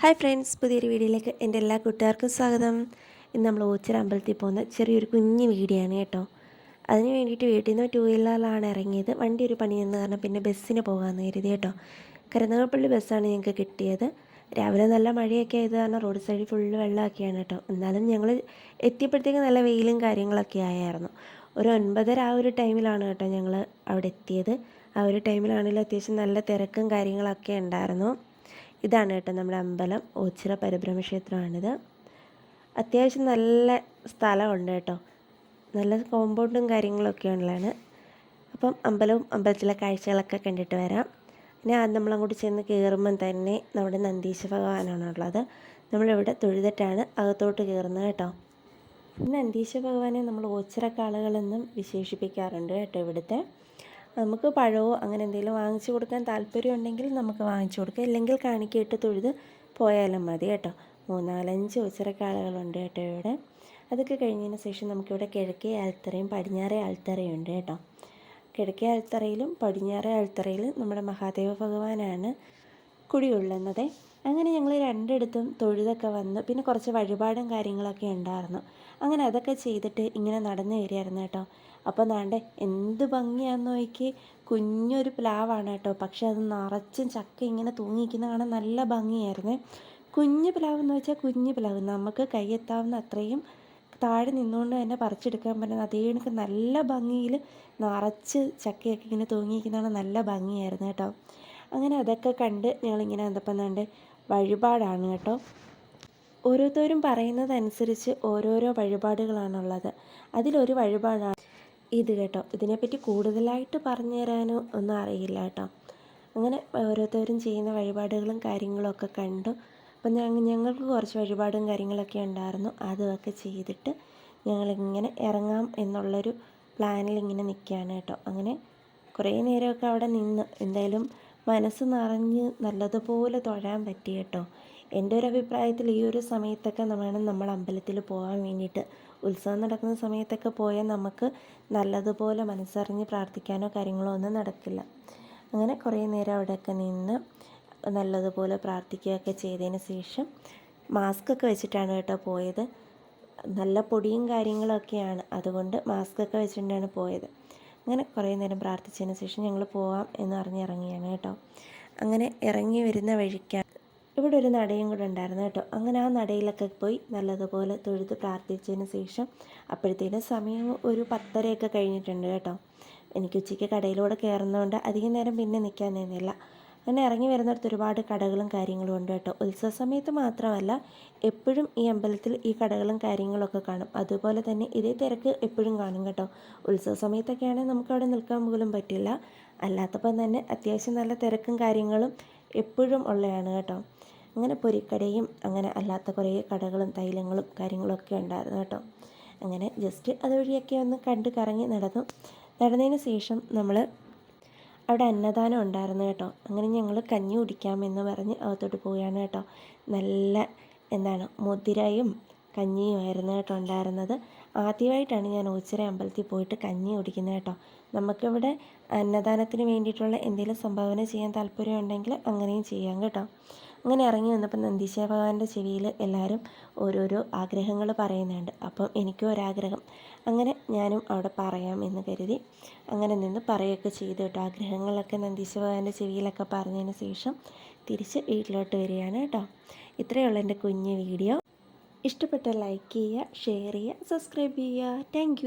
Hi friends പുതിയൊരു വീഡിയോയിലേക്ക് എന്റെ എല്ലാ കൂട്ടുകാർക്കും സ്വാഗതം. ഇന്ന് നമ്മൾ ഓച്ചിറ അമ്പലത്തിൽ പോകുന്ന ചെറിയൊരു കുഞ്ഞു വീഡിയോ ആണ് കേട്ടോ. അതിന് വേണ്ടിയിട്ട് വീട്ടിൽ നിന്ന് ടൂ വീലറിലാണ് ഇറങ്ങിയത്. വണ്ടി ഒരു പണി എന്ന് കാരണം പിന്നെ ബസ്സിന് പോകാമെന്ന് കരുതി കേട്ടോ. കരുനാഗപ്പള്ളി ബസ്സാണ് ഞങ്ങൾക്ക് കിട്ടിയത്. രാവിലെ നല്ല മഴയൊക്കെ ആയത് കാരണം റോഡ് സൈഡിൽ ഫുള്ള് വെള്ളമൊക്കെയാണ് കേട്ടോ. എന്നാലും ഞങ്ങൾ എത്തിയപ്പോഴത്തേക്ക് നല്ല വെയിലും കാര്യങ്ങളൊക്കെ ആയായിരുന്നു. ഒരു ഒൻപതര ആ ഒരു ടൈമിലാണ് കേട്ടോ ഞങ്ങൾ അവിടെ എത്തിയത്. ആ ഒരു ടൈമിലാണെങ്കിലും അത്യാവശ്യം നല്ല തിരക്കും കാര്യങ്ങളൊക്കെ ഉണ്ടായിരുന്നു. ഇതാണ് കേട്ടോ നമ്മുടെ അമ്പലം. ഓച്ചിറ പരിഭ്രമക്ഷേത്രമാണിത് അത്യാവശ്യം നല്ല സ്ഥലമുണ്ട് കേട്ടോ. നല്ല കോമ്പൗണ്ടും കാര്യങ്ങളൊക്കെ ഉള്ളതാണ്. അപ്പം അമ്പലവും അമ്പലത്തിലെ കാഴ്ചകളൊക്കെ കണ്ടിട്ട് വരാം. പിന്നെ ആദ്യം നമ്മളങ്ങോട്ട് ചെന്ന് കയറുമ്പം തന്നെ നമ്മുടെ നന്ദീശ ഭഗവാനാണുള്ളത് നമ്മളിവിടെ തൊഴുതിട്ടാണ് അകത്തോട്ട് കയറുന്നത് കേട്ടോ. നന്ദീശ ഭഗവാനെ നമ്മൾ ഓച്ചിറക്കാളുകളെന്നും വിശേഷിപ്പിക്കാറുണ്ട് കേട്ടോ ഇവിടുത്തെ. നമുക്ക് പഴമോ അങ്ങനെ എന്തെങ്കിലും വാങ്ങിച്ചു കൊടുക്കാൻ താല്പര്യം ഉണ്ടെങ്കിൽ നമുക്ക് വാങ്ങിച്ചു കൊടുക്കാം. ഇല്ലെങ്കിൽ കാണിക്കയിട്ട് തൊഴുത് പോയാലും മതി കേട്ടോ. മൂന്നാലഞ്ച് ഉച്ചരക്കാളുകളുണ്ട് കേട്ടോ ഇവിടെ. അതൊക്കെ കഴിഞ്ഞതിന് ശേഷം നമുക്കിവിടെ കിഴക്കേ ആൽത്തറയും പടിഞ്ഞാറേ ആൽത്തറയും ഉണ്ട് കേട്ടോ. കിഴക്കേ ആൽത്തറയിലും പടിഞ്ഞാറേ ആൽത്തറയിലും നമ്മുടെ മഹാദേവ ഭഗവാനാണ് കുടികൊള്ളുന്നത്. അങ്ങനെ ഞങ്ങൾ രണ്ടിടത്തും തൊഴുതൊക്കെ വന്നു പിന്നെ കുറച്ച് വഴിപാടും കാര്യങ്ങളൊക്കെ ഉണ്ടായിരുന്നു. അങ്ങനെ അതൊക്കെ ചെയ്തിട്ട് ഇങ്ങനെ നടന്നു വരികയായിരുന്നു കേട്ടോ. അപ്പോൾ നാണ്ടേ എന്ത് ഭംഗിയാന്ന് നോക്കി കുഞ്ഞൊരു പ്ലാവാണ് കേട്ടോ. പക്ഷെ അത് നിറച്ചും ചക്ക ഇങ്ങനെ തൂങ്ങിയിരിക്കുന്ന കാണാൻ നല്ല ഭംഗിയായിരുന്നു. കുഞ്ഞു പ്ലാവ് എന്ന് വെച്ചാൽ കുഞ്ഞു പ്ലാവ്. നമുക്ക് കൈയെത്താവുന്ന അത്രയും താഴെ നിന്നുകൊണ്ട് തന്നെ പറിച്ചെടുക്കാൻ പറ്റുന്ന അതേ കണക്ക് നല്ല ഭംഗിയിൽ നിറച്ച് ചക്കയൊക്കെ ഇങ്ങനെ തൂങ്ങിയിരിക്കുന്നതാണ് നല്ല ഭംഗിയായിരുന്നു കേട്ടോ. അങ്ങനെ അതൊക്കെ കണ്ട് ഞങ്ങളിങ്ങനെ എന്തപ്പം കണ്ട് വഴിപാടാണ് കേട്ടോ. ഓരോരുത്തരും പറയുന്നതനുസരിച്ച് ഓരോരോ വഴിപാടുകളാണുള്ളത്. അതിലൊരു വഴിപാടാണ് ഇത് കേട്ടോ. ഇതിനെപ്പറ്റി കൂടുതലായിട്ട് പറഞ്ഞു തരാനോ ഒന്നും അറിയില്ല കേട്ടോ. അങ്ങനെ ഓരോരുത്തരും ചെയ്യുന്ന വഴിപാടുകളും കാര്യങ്ങളും ഒക്കെ കണ്ടു. അപ്പം ഞങ്ങൾ ഞങ്ങൾക്ക് കുറച്ച് വഴിപാടും കാര്യങ്ങളൊക്കെ ഉണ്ടായിരുന്നു. അതൊക്കെ ചെയ്തിട്ട് ഞങ്ങളിങ്ങനെ ഇറങ്ങാം എന്നുള്ളൊരു പ്ലാനിൽ ഇങ്ങനെ നിൽക്കുകയാണ് കേട്ടോ. അങ്ങനെ കുറേ നേരമൊക്കെ അവിടെ നിന്ന്. എന്തായാലും മനസ്സ് നിറഞ്ഞ് നല്ലതുപോലെ തൊഴാൻ പറ്റി കേട്ടോ. എന്റെ ഒരു അഭിപ്രായത്തിൽ ഈ ഒരു സമയത്തൊക്കെ വേണം നമ്മൾ അമ്പലത്തിൽ പോകാൻ വേണ്ടിയിട്ട്. ഉത്സവം നടക്കുന്ന സമയത്തൊക്കെ പോയാൽ നമുക്ക് നല്ലതുപോലെ മനസ്സറിഞ്ഞ് പ്രാർത്ഥിക്കാനോ കാര്യങ്ങളോ ഒന്നും നടക്കില്ല. അങ്ങനെ കുറേ നേരം അവിടെയൊക്കെ നിന്ന് നല്ലതുപോലെ പ്രാർത്ഥിക്കുകയൊക്കെ ചെയ്തതിന് ശേഷം മാസ്ക് ഒക്കെ വെച്ചിട്ടാണ് കേട്ടോ പോയത്. നല്ല പൊടിയും കാര്യങ്ങളൊക്കെയാണ്. അതുകൊണ്ട് മാസ്ക് ഒക്കെ വെച്ചിട്ടാണ് പോയത്. അങ്ങനെ കുറേ നേരം പ്രാർത്ഥിച്ചതിന് ശേഷം ഞങ്ങൾ പോവാം എന്ന് പറഞ്ഞ് ഇറങ്ങിയാണ് കേട്ടോ. അങ്ങനെ ഇറങ്ങി വരുന്ന വഴിക്കാണ് ഇവിടെ ഒരു നടയും കൂടെ ഉണ്ടായിരുന്നു കേട്ടോ. അങ്ങനെ ആ നടയിലൊക്കെ പോയി നല്ലതുപോലെ തൊഴുത് പ്രാർത്ഥിച്ചതിന് ശേഷം അപ്പോഴത്തേനും സമയം ഒരു പത്തരയൊക്കെ കഴിഞ്ഞിട്ടുണ്ട് കേട്ടോ. എനിക്ക് ഉച്ചയ്ക്ക് കടയിലൂടെ കയറുന്നതുകൊണ്ട് അധികം നേരം പിന്നെ നിൽക്കാൻ നിന്നില്ല. അങ്ങനെ ഇറങ്ങി വരുന്നിടത്ത് ഒരുപാട് കടകളും കാര്യങ്ങളും ഉണ്ട് കേട്ടോ. ഉത്സവ സമയത്ത് മാത്രമല്ല എപ്പോഴും ഈ അമ്പലത്തിൽ ഈ കടകളും കാര്യങ്ങളൊക്കെ കാണും. അതുപോലെ തന്നെ ഇതേ തിരക്ക് എപ്പോഴും കാണും കേട്ടോ. ഉത്സവ സമയത്തൊക്കെയാണെങ്കിൽ നമുക്ക് അവിടെ നിൽക്കാൻ പോലും പറ്റില്ല. അല്ലാത്തപ്പം തന്നെ അത്യാവശ്യം നല്ല തിരക്കും കാര്യങ്ങളും എപ്പോഴും ഉള്ളതാണ് കേട്ടോ. അങ്ങനെ പൊരിക്കടയും അങ്ങനെ അല്ലാത്ത കുറേ കടകളും തൈലങ്ങളും കാര്യങ്ങളൊക്കെ ഉണ്ടായിരുന്നു കേട്ടോ. അങ്ങനെ ജസ്റ്റ് അതുവഴിയൊക്കെ ഒന്ന് കണ്ട് കറങ്ങി നടന്നു. നടന്നതിന് ശേഷം നമ്മൾ അവിടെ അന്നദാനം ഉണ്ടായിരുന്നു കേട്ടോ. അങ്ങനെ ഞങ്ങൾ കഞ്ഞി കുടിക്കാമെന്ന് പറഞ്ഞ് അകത്തോട്ട് പോവുകയാണ് കേട്ടോ. നല്ല എന്താണ് മുതിരയും കഞ്ഞിയുമായിരുന്നു കേട്ടോ ഉണ്ടായിരുന്നത്. ആദ്യമായിട്ടാണ് ഞാൻ ഓച്ചിറ അമ്പലത്തിൽ പോയിട്ട് കഞ്ഞി കുടിക്കുന്നത് കേട്ടോ. നമുക്കിവിടെ അന്നദാനത്തിന് വേണ്ടിയിട്ടുള്ള എന്തെങ്കിലും സംഭാവന ചെയ്യാൻ താല്പര്യമുണ്ടെങ്കിൽ അങ്ങനെയും ചെയ്യാം കേട്ടോ. അങ്ങനെ ഇറങ്ങി വന്നപ്പോൾ നന്ദീശ ഭഗവാന്റെ ചെവിയിൽ എല്ലാവരും ഓരോരോ ആഗ്രഹങ്ങൾ പറയുന്നുണ്ട്. അപ്പം എനിക്കും ഒരാഗ്രഹം. അങ്ങനെ ഞാനും അവിടെ പറയാം എന്ന് കരുതി അങ്ങനെ നിന്ന് പറയുകയൊക്കെ ചെയ്തു കേട്ടോ. ആഗ്രഹങ്ങളൊക്കെ നന്ദീശ ഭഗവാന്റെ ചെവിയിലൊക്കെ പറഞ്ഞതിന് ശേഷം തിരിച്ച് വീട്ടിലോട്ട് വരികയാണ് കേട്ടോ. ഇത്രയേ ഉള്ളൂ എന്റെ കുഞ്ഞ് വീഡിയോ. ഇഷ്ടപ്പെട്ട ലൈക്ക് ചെയ്യുക ഷെയർ ചെയ്യുക സബ്സ്ക്രൈബ് ചെയ്യുക. താങ്ക്